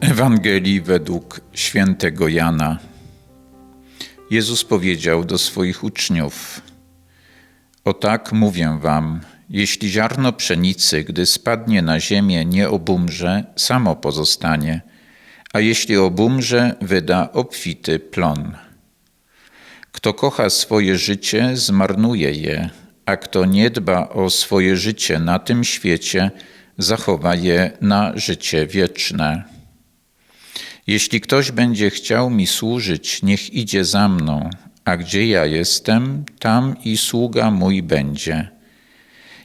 Ewangelii według świętego Jana. Jezus powiedział do swoich uczniów: O tak mówię wam, jeśli ziarno pszenicy, gdy spadnie na ziemię, nie obumrze, samo pozostanie, a jeśli obumrze, wyda obfity plon. Kto kocha swoje życie, zmarnuje je, a kto nie dba o swoje życie na tym świecie, zachowa je na życie wieczne. Jeśli ktoś będzie chciał mi służyć, niech idzie za mną, a gdzie ja jestem, tam i sługa mój będzie.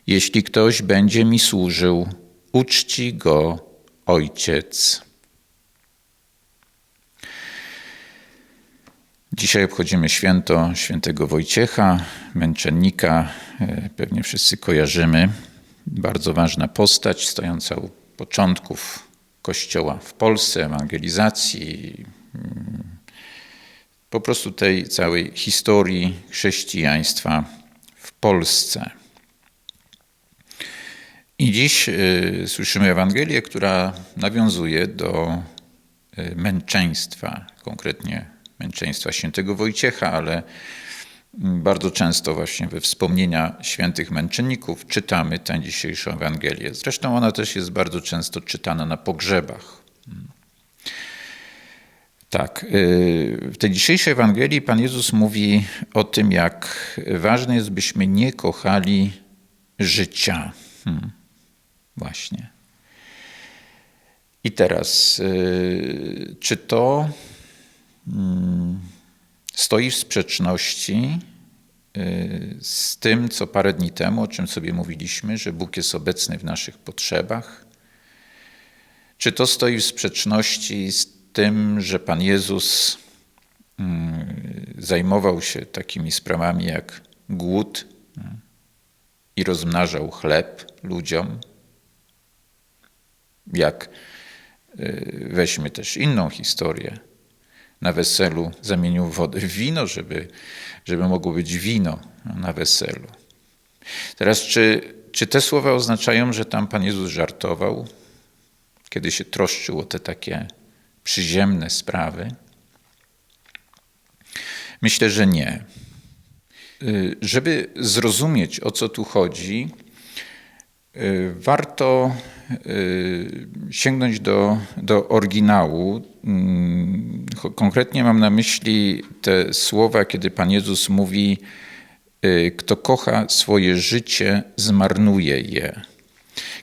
Jeśli ktoś będzie mi służył, uczci go Ojciec. Dzisiaj obchodzimy święto świętego Wojciecha, męczennika, e, pewnie wszyscy kojarzymy. Bardzo ważna postać, stojąca u początków Kościoła w Polsce, ewangelizacji, mm, po prostu tej całej historii chrześcijaństwa w Polsce. I dziś y, słyszymy Ewangelię, która nawiązuje do y, męczeństwa, konkretnie męczeństwa świętego Wojciecha, ale bardzo często właśnie we wspomnienia świętych męczenników czytamy tę dzisiejszą Ewangelię. Zresztą ona też jest bardzo często czytana na pogrzebach. Tak, y, w tej dzisiejszej Ewangelii Pan Jezus mówi o tym, jak ważne jest, byśmy nie kochali życia. Hmm. Właśnie. I teraz, y, czy to hmm, stoi w sprzeczności y, z tym, co parę dni temu, o czym sobie mówiliśmy, że Bóg jest obecny w naszych potrzebach? Czy to stoi w sprzeczności z tym, że Pan Jezus mm, zajmował się takimi sprawami jak głód mm, i rozmnażał chleb ludziom? Jak y, weźmy też inną historię na weselu zamienił wodę w wino, żeby, żeby mogło być wino na weselu. Teraz, czy, czy te słowa oznaczają, że tam Pan Jezus żartował, kiedy się troszczył o te takie przyziemne sprawy? Myślę, że nie. Y, żeby zrozumieć, o co tu chodzi, warto y, sięgnąć do, do oryginału. Mm, konkretnie mam na myśli te słowa, kiedy Pan Jezus mówi: Kto kocha swoje życie, zmarnuje je.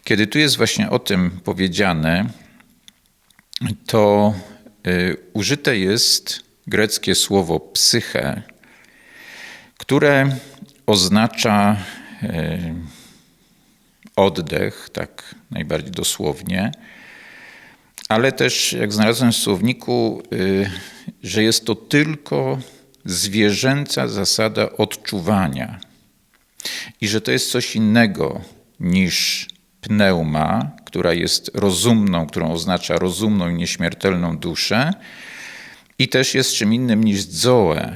Kiedy tu jest właśnie o tym powiedziane, to użyte jest greckie słowo psyche, które oznacza oddech, tak najbardziej dosłownie, ale też, jak znalazłem w słowniku, y, że jest to tylko zwierzęca zasada odczuwania i że to jest coś innego niż pneuma, która jest rozumną, którą oznacza rozumną i nieśmiertelną duszę, i też jest czym innym niż zoe,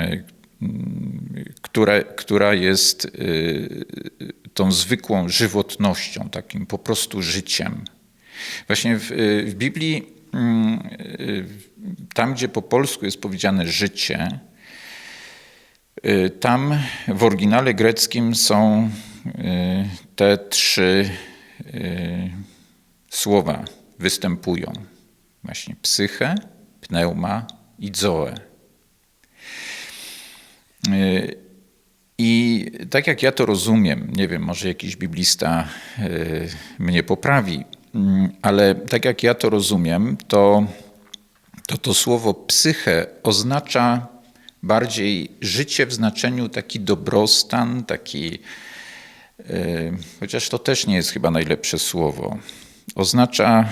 y, która, która jest y, tą zwykłą żywotnością, takim po prostu życiem. Właśnie w, y, w Biblii, mm, y, tam gdzie po polsku jest powiedziane życie, tam w oryginale greckim są te trzy słowa występują. Właśnie psyche, pneuma i zoe. Tak jak ja to rozumiem, nie wiem, może jakiś biblista mnie poprawi, mm, ale tak jak ja to rozumiem, to to, to słowo psyche oznacza bardziej życie w znaczeniu taki dobrostan, taki, chociaż to też nie jest chyba najlepsze słowo. Oznacza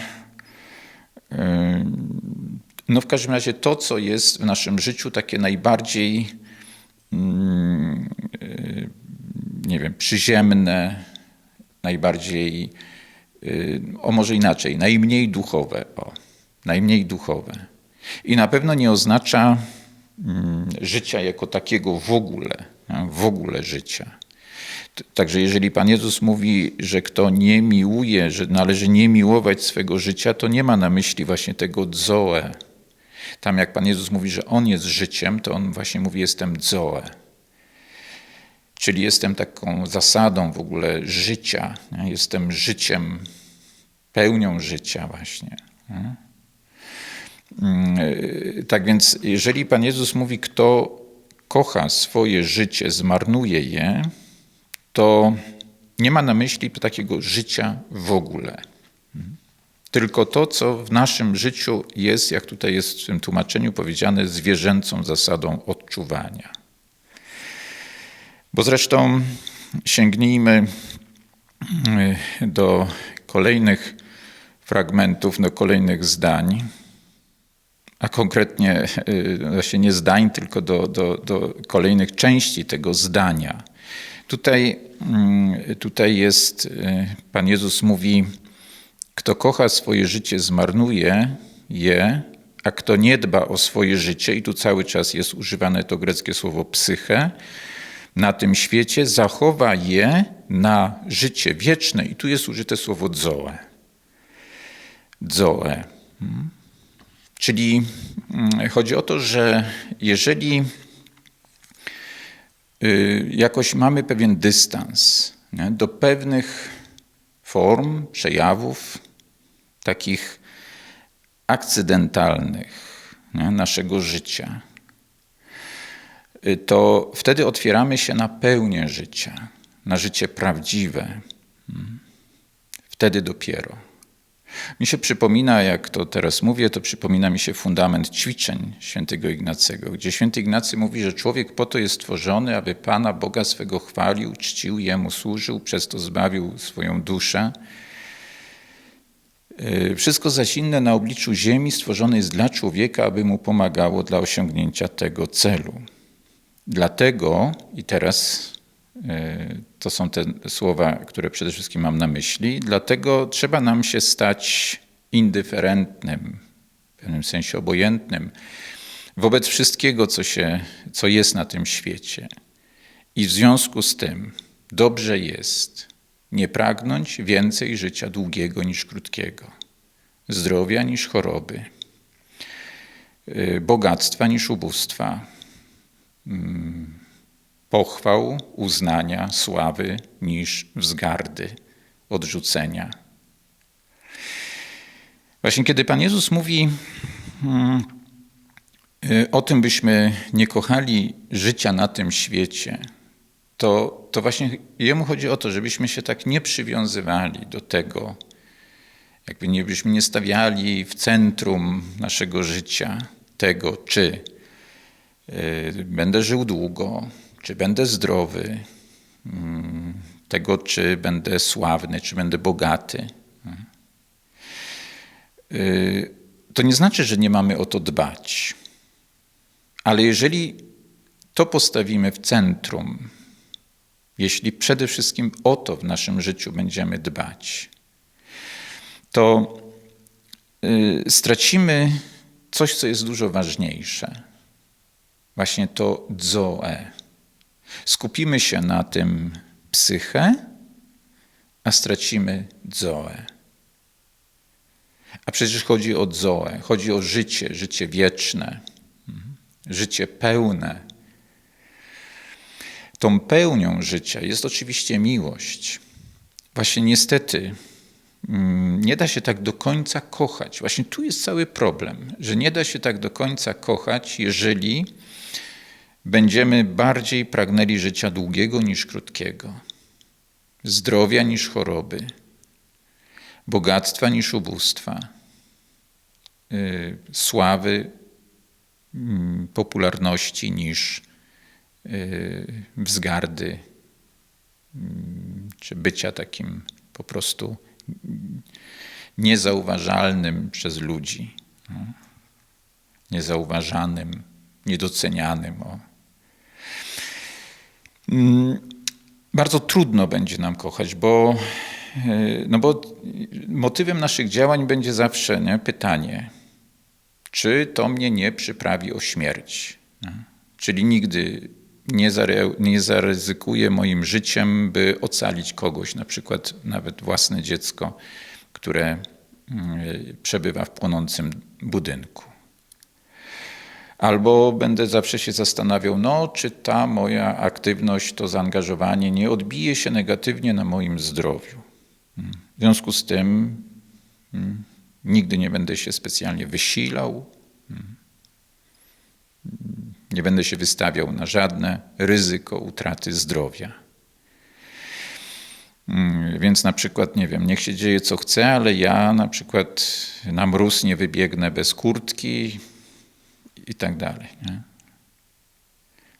no w każdym razie to, co jest w naszym życiu takie najbardziej, mm, nie wiem, przyziemne, najbardziej, y, o może inaczej, najmniej duchowe. O, najmniej duchowe. I na pewno nie oznacza mm, życia jako takiego w ogóle, w ogóle życia. Także jeżeli Pan Jezus mówi, że kto nie miłuje, że należy nie miłować swego życia, to nie ma na myśli właśnie tego zoe. Tam jak Pan Jezus mówi, że On jest życiem, to On właśnie mówi jestem zoe. Czyli jestem taką zasadą w ogóle życia. Nie? Jestem życiem, pełnią życia właśnie. Nie? Mm, tak więc jeżeli Pan Jezus mówi, kto kocha swoje życie, zmarnuje je, to nie ma na myśli takiego życia w ogóle. Tylko to, co w naszym życiu jest, jak tutaj jest w tym tłumaczeniu powiedziane, zwierzęcą zasadą odczuwania. Bo zresztą sięgnijmy y, do kolejnych fragmentów, do kolejnych zdań, a konkretnie y, właśnie nie zdań, tylko do, do, do kolejnych części tego zdania. Tutaj, mm, tutaj jest, y, Pan Jezus mówi, kto kocha swoje życie, zmarnuje je, a kto nie dba o swoje życie, i tu cały czas jest używane to greckie słowo psyche, na tym świecie, zachowa je na życie wieczne. I tu jest użyte słowo zoe. Zoe. Hmm? Czyli mm, chodzi o to, że jeżeli y, jakoś mamy pewien dystans nie, do pewnych form, przejawów, takich akcydentalnych nie, naszego życia, to wtedy otwieramy się na pełnię życia, na życie prawdziwe. Hmm. Wtedy dopiero. Mi się przypomina, jak to teraz mówię, to przypomina mi się fundament ćwiczeń świętego Ignacego, gdzie święty Ignacy mówi, że człowiek po to jest stworzony, aby Pana Boga swego chwalił, czcił, Jemu służył, przez to zbawił swoją duszę. Y, wszystko zaś inne na obliczu ziemi stworzone jest dla człowieka, aby mu pomagało dla osiągnięcia tego celu. Dlatego, i teraz to są te słowa, które przede wszystkim mam na myśli. Dlatego trzeba nam się stać indyferentnym, w pewnym sensie obojętnym wobec wszystkiego, co, się, co jest na tym świecie. I w związku z tym dobrze jest nie pragnąć więcej życia długiego niż krótkiego, zdrowia niż choroby, y, bogactwa niż ubóstwa pochwał, uznania, sławy niż wzgardy, odrzucenia. Właśnie kiedy Pan Jezus mówi hmm, y, o tym, byśmy nie kochali życia na tym świecie, to, to właśnie Jemu chodzi o to, żebyśmy się tak nie przywiązywali do tego, jakby nie byśmy nie stawiali w centrum naszego życia tego, czy będę żył długo, czy będę zdrowy, mm, tego, czy będę sławny, czy będę bogaty. Y, to nie znaczy, że nie mamy o to dbać. Ale jeżeli to postawimy w centrum, jeśli przede wszystkim o to w naszym życiu będziemy dbać, to y, stracimy coś, co jest dużo ważniejsze. Właśnie to zoe, Skupimy się na tym psychę, a stracimy zoe. A przecież chodzi o zoe, chodzi o życie, życie wieczne, mhm. życie pełne. Tą pełnią życia jest oczywiście miłość. Właśnie niestety mm, nie da się tak do końca kochać. Właśnie tu jest cały problem, że nie da się tak do końca kochać, jeżeli będziemy bardziej pragnęli życia długiego niż krótkiego, zdrowia niż choroby, bogactwa niż ubóstwa, y, sławy, mm, popularności niż y, wzgardy, mm, czy bycia takim po prostu niezauważalnym przez ludzi, no. niezauważanym, niedocenianym. O. Mm, bardzo trudno będzie nam kochać, bo, e, no bo motywem naszych działań będzie zawsze nie, pytanie, czy to mnie nie przyprawi o śmierć. Czyli nigdy nie, zare, nie zaryzykuję moim życiem, by ocalić kogoś, na przykład nawet własne dziecko, które mm, przebywa w płonącym budynku. Albo będę zawsze się zastanawiał, no, czy ta moja aktywność, to zaangażowanie nie odbije się negatywnie na moim zdrowiu. W związku z tym mm, nigdy nie będę się specjalnie wysilał, mm, nie będę się wystawiał na żadne ryzyko utraty zdrowia. Mm, Więc na przykład, nie wiem, niech się dzieje co chce, ale ja na przykład na mróz nie wybiegnę bez kurtki i tak dalej. Nie?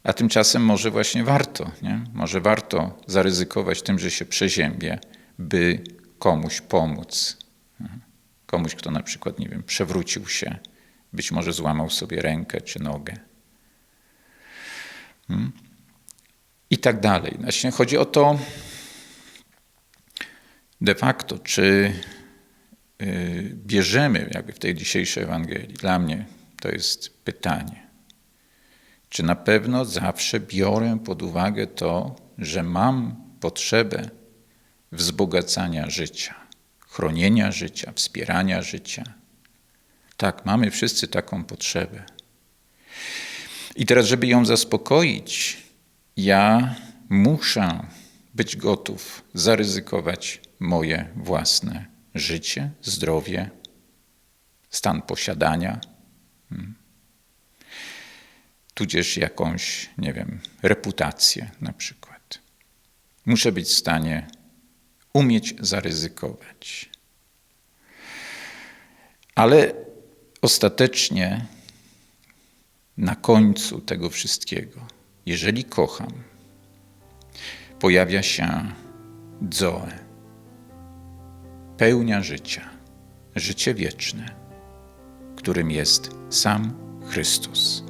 A tymczasem może właśnie warto, nie? może warto zaryzykować tym, że się przeziębię, by komuś pomóc. nie? Komuś, kto na przykład, nie wiem, przewrócił się, być może złamał sobie rękę czy nogę. Hmm? I tak dalej. Właśnie chodzi o to de facto, czy y, bierzemy jakby w tej dzisiejszej Ewangelii. Dla mnie to jest pytanie. Czy na pewno zawsze biorę pod uwagę to, że mam potrzebę wzbogacania życia, chronienia życia, wspierania życia? Tak, mamy wszyscy taką potrzebę. I teraz, żeby ją zaspokoić, ja muszę być gotów zaryzykować moje własne życie, zdrowie, stan posiadania, tudzież jakąś, nie wiem, reputację na przykład. Muszę być w stanie umieć zaryzykować. Ale ostatecznie na końcu tego wszystkiego, jeżeli kocham, pojawia się Zoe, pełnia życia, życie wieczne, którym jest sam Chrystus.